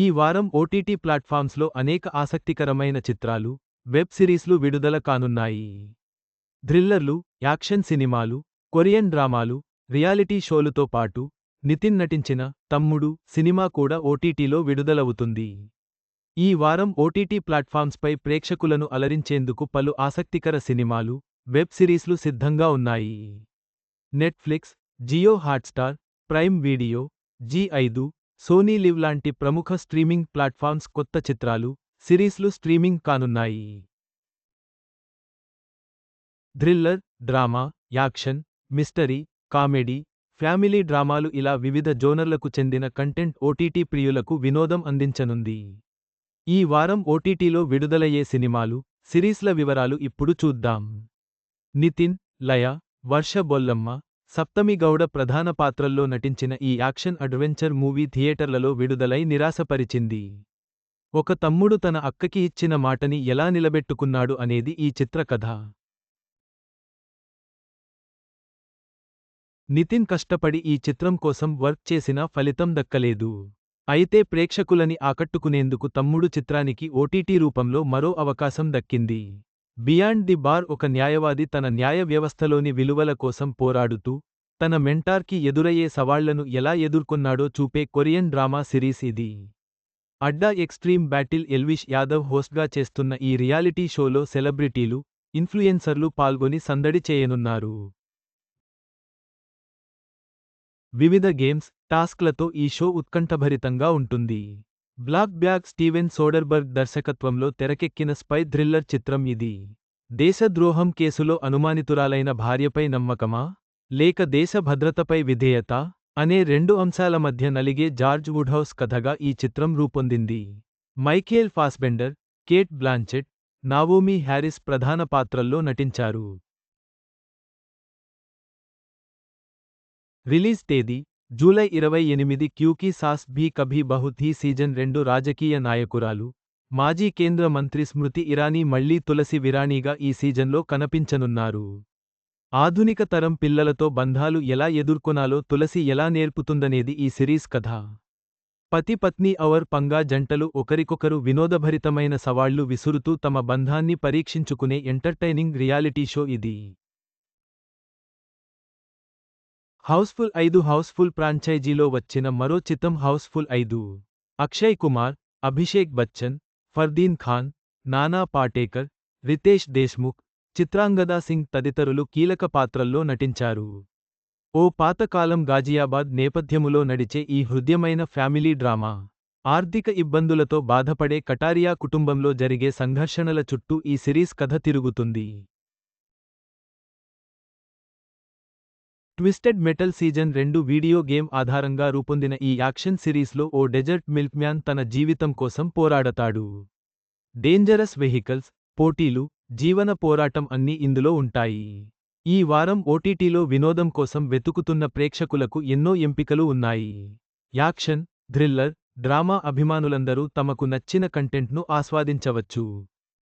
ఈ వారం ఓటీటీ ప్లాట్ఫామ్స్లో అనేక ఆసక్తికరమైన చిత్రాలు వెబ్ సిరీస్లు విడుదల కానున్నాయి. థ్రిల్లర్లు యాక్షన్ సినిమాలు కొరియన్ డ్రామాలు రియాలిటీ షోలుతో పాటు నితిన్ నటించిన తమ్ముడు సినిమా కూడా ఓటీటీలో విడుదలవుతుంది. ఈ వారం ఓటీటీ ప్లాట్ఫామ్స్పై ప్రేక్షకులను అలరించేందుకు పలు ఆసక్తికర సినిమాలు వెబ్ సిరీస్లు సిద్ధంగా ఉన్నాయి. Netflix Jio Hotstar Prime Video Zee ఐదు సోనీ లివ్ లాంటి ప్రముఖ స్ట్రీమింగ్ ప్లాట్ఫామ్స్ కొత్త చిత్రాలు సిరీస్లు స్ట్రీమింగ్ కానున్నాయి. Thriller drama action mystery comedy family డ్రామాలు ఇలా వివిధ జోనర్లకు చెందిన కంటెంట్ ఓటీటీ ప్రియులకు వినోదం అందించనుంది. ఈ వారం ఓటీటీలో విడుదలయ్యే సినిమాలు సిరీస్ల వివరాలు ఇప్పుడు చూద్దాం. నితిన్ లయ వర్ష బొల్లమ్మ సప్తమి గౌడ ప్రధాన పాత్రల్లో నటించిన ఈ యాక్షన్ అడ్వెంచర్ మూవీ థియేటర్లలో విడుదలై నిరాశపరిచింది. ఒక తమ్ముడు తన అక్కకి ఇచ్చిన మాటని ఎలా నిలబెట్టుకున్నాడు అనేది ఈ చిత్రకథ. నితిన్ కష్టపడి ఈ చిత్రం కోసం వర్క్ చేసినా ఫలితం దక్కలేదు. అయితే ప్రేక్షకులని ఆకట్టుకునేందుకు తమ్ముడు చిత్రానికి ఓటీటీ రూపంలో మరో అవకాశం దక్కింది. బియాండ్ ది బార్ ఒక న్యాయవాది తన న్యాయ వ్యవస్థలోని విలువల కోసం పోరాడుతూ తన మెంటార్కి ఎదురయ్యే సవాళ్ళను ఎలా ఎదుర్కొన్నాడో చూపే కొరియన్ డ్రామా సిరీస్ ఇది. అడ్డా ఎక్స్ట్రీమ్ బ్యాటిల్ ఎల్విష్ యాదవ్ హోస్ట్గా చేస్తున్న ఈ రియాలిటీ షోలో సెలబ్రిటీలు ఇన్ఫ్లుయెన్సర్లు పాల్గొని సందడి చేయనున్నారు. వివిధ గేమ్స్ టాస్క్లతో ఈ షో ఉత్కంఠభరితంగా ఉంటుంది. బ్లాక్ బ్యాగ్ స్టీవెన్ సోడర్బర్గ్ దర్శకత్వంలో తెరకెక్కిన స్పై థ్రిల్లర్ చిత్రం ఇది. దేశద్రోహం కేసులో అనుమానితురాలైన భార్యపై నమ్మకమా? లేక దేశ భద్రతపై విధేయత? అనే రెండు అంశాల మధ్య నలిగే జార్జ్ వుడ్హౌస్ కథగా ఈ చిత్రం రూపొందింది. Michael Fassbender Cate Blanchett Naomie Harris ప్రధాన పాత్రల్లో నటించారు. రిలీజ్ తేదీ జూలై ఇరవై ఎనిమిది క్యూకీ సాస్ భీ కభీ బహుత్ సీజన్ రెండు రాజకీయ నాయకురాలు. మాజీ కేంద్ర మంత్రి స్మృతి ఇరానీ మళ్ళీ తులసి విరాణిగా ఈ సీజన్లో కనిపించనున్నారు. ఆధునిక తరం పిల్లలతో బంధాలు ఎలా ఎదుర్కొనాలో తులసి ఎలా నేర్పుతుందనేది ఈ సిరీస్ కథ. పతి పత్ని అవర్ పంగా జంటలు ఒకరికొకరు వినోదభరితమైన సవాళ్ళు విసురుతూ తమ బంధాన్ని పరీక్షించుకునే ఎంటర్టైనింగ్ రియాలిటీ షో ఇది. హౌస్ఫుల్ ఐదు హౌస్ఫుల్ ఫ్రాంచైజీలో వచ్చిన మరో చిత్రం హౌస్ఫుల్ ఐదు. అక్షయ్ కుమార్ అభిషేక్ బచ్చన్ ఫర్దీన్ ఖాన్ నానా పాటేకర్ రితేష్ దేశ్ముఖ్ చిత్రాంగదా సింగ్ తదితరులు కీలక పాత్రల్లో నటించారు. ఓ పాతకాలం గాజియాబాద్ నేపథ్యములో నడిచే ఈ హృద్యమైన ఫ్యామిలీ డ్రామా ఆర్థిక ఇబ్బందులతో బాధపడే కటారియా కుటుంబంలో జరిగే సంఘర్షణల చుట్టూ ఈ సిరీస్ కథ తిరుగుతుంది. ట్విస్టెడ్ మెటల్ సీజన్ రెండు వీడియో గేమ్ ఆధారంగా రూపొందిన ఈ యాక్షన్ సిరీస్లో ఓ డెజర్ట్ మిల్క్మ్యాన్ తన జీవితం కోసం పోరాడతాడు. డేంజరస్ వెహికల్స్ పోటీలు జీవన పోరాటం అన్నీ ఇందులో ఉంటాయి. ఈ వారం ఓటీటీలో వినోదం కోసం వెతుకుతున్న ప్రేక్షకులకు ఎన్నో ఎంపికలు ఉన్నాయి. యాక్షన్ థ్రిల్లర్ డ్రామా అభిమానులందరూ తమకు నచ్చిన కంటెంట్ను ఆస్వాదించవచ్చు.